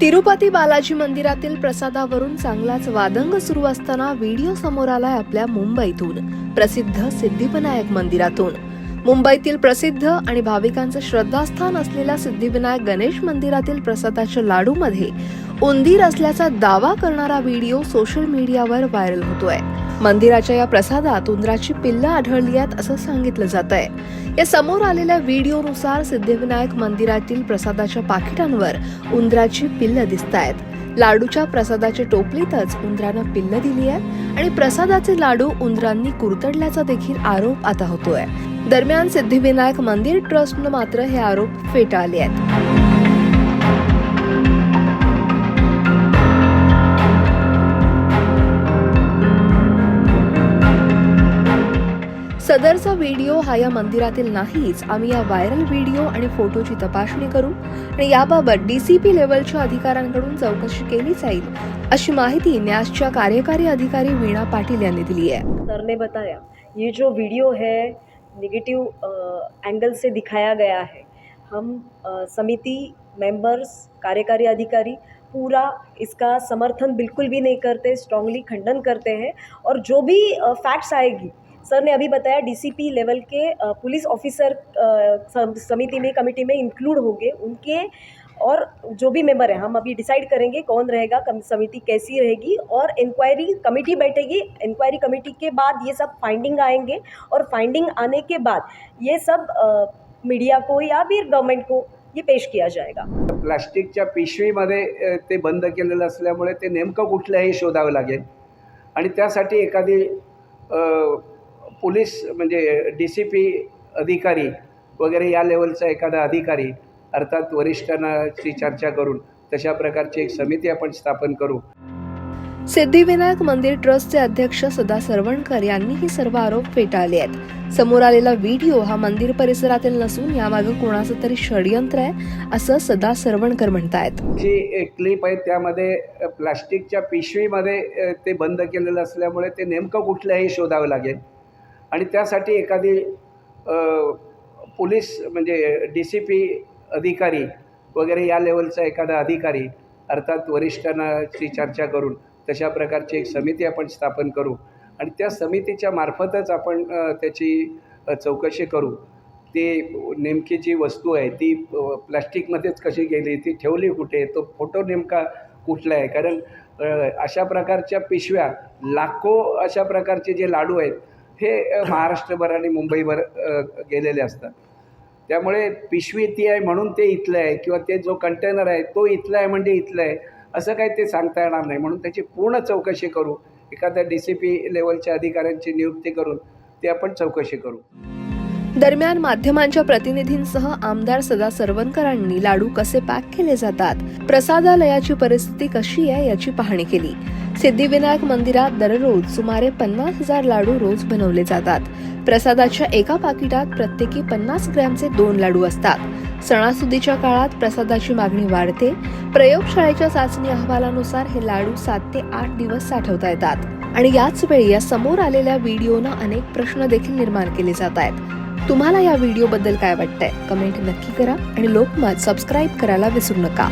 तिरुपती बालाजी मंदिरातील प्रसादावरून चांगलाच वादंग सुरू असताना व्हिडिओ समोर आलाय आपल्या मुंबईतून. प्रसिद्ध सिद्धिविनायक मंदिरातून. मुंबईतील प्रसिद्ध आणि भाविकांचं श्रद्धास्थान असलेल्या सिद्धिविनायक गणेश मंदिरातील प्रसादाच्या लाडूमध्ये उंदीर असल्याचा दावा करणारा व्हिडिओ सोशल मीडियावर व्हायरल होतोय. मंदिराच्या या प्रसादात उंदराची पिल्लं आढळली आहेत असं सांगितलं जात आहे या समोर आलेल्या व्हिडिओनुसार सिद्धिविनायक मंदिरातील प्रसादाच्या पाकिटांवर उंदराची पिल्लं दिसत आहेत लाडूच्या प्रसादाच्या टोपलीतच उंदरानं पिल्लं दिली आहेत आणि प्रसादाचे लाडू उंदरांनी कुरतडल्याचा देखील आरोप आता होतोय. दरम्यान सिद्धिविनायक मंदिर ट्रस्टनं मात्र हे आरोप फेटाळले आहेत. सदरचा व्हिडिओ हा या मंदिरातील नाहीच. आम्ही या व्हायरल व्हिडिओ आणि फोटोची तपासणी करू आणि याबाबत डी सी पी लेवलच्या अधिकाऱ्यांकडून चौकशी केली जाईल अशी माहिती न्यासच्या कार्यकारी अधिकारी वीणा पाटील यांनी दिली आहे. सरने बताया ये जो वीडियो है निगेटिव एंगल से दिखाया गया है. हम समिती समिति मेंबर्स कार्यकारी अधिकारी पूरा इसका समर्थन बिल्कुल भी नहीं करते स्ट्रांगली खंडन करते हैं और जो भी फैक्ट्स आएगी सर ने अभी बताया डीसीपी लेवल के पुलिस ऑफिसर समिति में कमेटी में इंक्लूड होंगे उनके और जो भी मेंबर हैं हम अभी डिसाइड करेंगे कौन रहेगा कम समिति कैसी रहेगी और इंक्वायरी कमेटी बैठेगी। इंक्वायरी कमेटी के बाद ये सब फाइंडिंग आएंगे और फाइंडिंग आने के बाद ये सब आ, मीडिया को या फिर गवर्नमेंट को ये पेश किया जाएगा। प्लास्टिकच्या पिशवीमध्ये ते बंद केलेलं असल्यामुळे ते नेमकं कुठलं हे शोधावं लागेल. आणि त्यासाठी एखादी पोलीस म्हणजे डी सी पी अधिकारी वगैरे या लेवलचा एखादा अधिकारी अर्थात वरिष्ठांची चर्चा करून तशा प्रकारची एक समिती आपण स्थापन करू. सिद्धिविनायक मंदिर ट्रस्टचे अध्यक्ष सदा सरवणकर यांनी ही सर्व आरोप फेटाळले आहेत. समोर आलेला व्हिडिओ हा मंदिर परिसरातील नसून यामागे कोणाचं तरी षडयंत्र आहे असं सदा सरवणकर म्हणतायत. जी क्लिप आहे त्यामध्ये प्लास्टिकच्या पिशवीमध्ये ते बंद केलेलं असल्यामुळे ते नेमकं कुठलं हे शोधावं लागेल. आणि त्यासाठी एखादी पोलीस म्हणजे डी सी पी अधिकारी वगैरे या लेवलचा एखादा अधिकारी अर्थात वरिष्ठांची चर्चा करून तशा प्रकारची एक समिती आपण स्थापन करू. आणि त्या समितीच्या मार्फतच आपण त्याची चौकशी करू. ती नेमकी जी वस्तू आहे ती प्लॅस्टिकमध्येच प्लास्टिकमध्येच कशी गेली ती ठेवली कुठे तो फोटो नेमका कुठला आहे? कारण अशा प्रकारच्या पिशव्या लाखो अशा प्रकारचे जे लाडू आहेत हे महाराष्ट्रभर आणि मुंबईभर गेलेले असतात. त्यामुळे पिशवी ती आहे म्हणून ते इथलं आहे किंवा ते जो कंटेनर आहे तो इथला आहे म्हणजे इथलं आहे असं काही ते सांगता येणार नाही. म्हणून त्याची पूर्ण चौकशी करू. एखाद्या डी सी पी लेवलच्या अधिकाऱ्यांची नियुक्ती करून ते आपण चौकशी करू. दरम्यान माध्यमांच्या प्रतिनिधींसह आमदार सदा सरवणकरांनी लाडू कसे पॅक केले जातात प्रसादालयाची परिस्थिती कशी आहे याची पाहणी केली. सिद्धिविनायक मंदिरात दररोज सुमारे पन्नास हजार लाडू रोज बनवले जातात. प्रसादाच्या एका पाकिटात प्रत्येकी पन्नास ग्रॅमचे दोन लाडू असतात. सणासुदीच्या काळात प्रसादाची मागणी वाढते. प्रयोगशाळेच्या चाचणी अहवालानुसार हे लाडू सात ते आठ दिवस साठवता येतात. आणि याच वेळी या समोर आलेल्या व्हिडिओनं अनेक प्रश्न देखील निर्माण केले जात आहेत. तुम्हाला या व्हिडिओबद्दल काय वाटतंय? कमेंट नक्की करा आणि लोकमत सबस्क्राईब करायला विसरू नका.